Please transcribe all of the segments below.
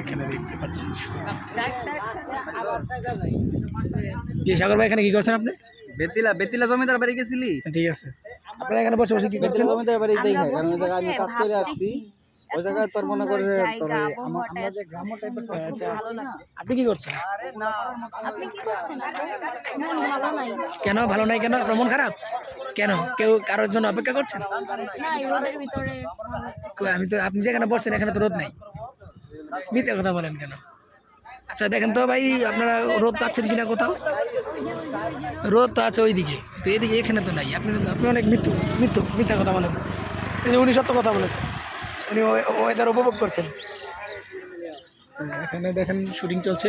এখানে দেখতে পাচ্ছেন। কি সাগর ভাই এখানে কি করছেন আপনি? বেতিলা বেতিলা জমিদার বাড়ি গেছিলি? ঠিক আছে। আপনারা এখানে বসে বসে কি করছেন? জমিদার বাড়ি কারণ ওই জায়গায় আমি কাজ করে আসছি ওই জায়গায় তোর মনে করে আমরা যে টাইপের আচ্ছা আপনি কি করছেন? আপনি কি করছেন? ভালো নাই। কেন ভালো নাই কেন? আপনার মন খারাপ? কেন? কেউ কারোর জন্য অপেক্ষা করছেন আমি তো আপনি যেখানে বসছেন, এখানে তো রোদ নাই। মিথ্যে কথা বলেন কেন? আচ্ছা দেখেন তো ভাই, আপনারা রোদ পাচ্ছেন কিনা কোথাও? রোদ তো আছে ওইদিকে, তো এদিকে এখানে তো নাই। আপনি আপনি অনেক মৃত্যু মৃত্যু মিথ্যা কথা বলেন। উনি সত্য কথা বলেছেন। উনি ওয়েদার উপভোগ করছেন। এখানে দেখেন, শুটিং চলছে।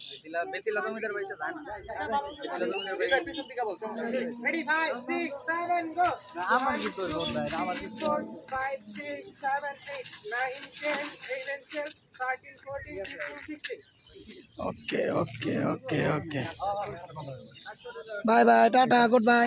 বেতিলা বেতিলা জমিদার বাড়িতে যায় না বেতিলা জমিদার বাড়ি পিছন দিকে বল রেডি 5 6 7 গো আমার কি তো বলতা এটা আমার কি 5 6 7 8 9 10 11 12 13 14 15 16 okay okay okay okay bye bye tata goodbye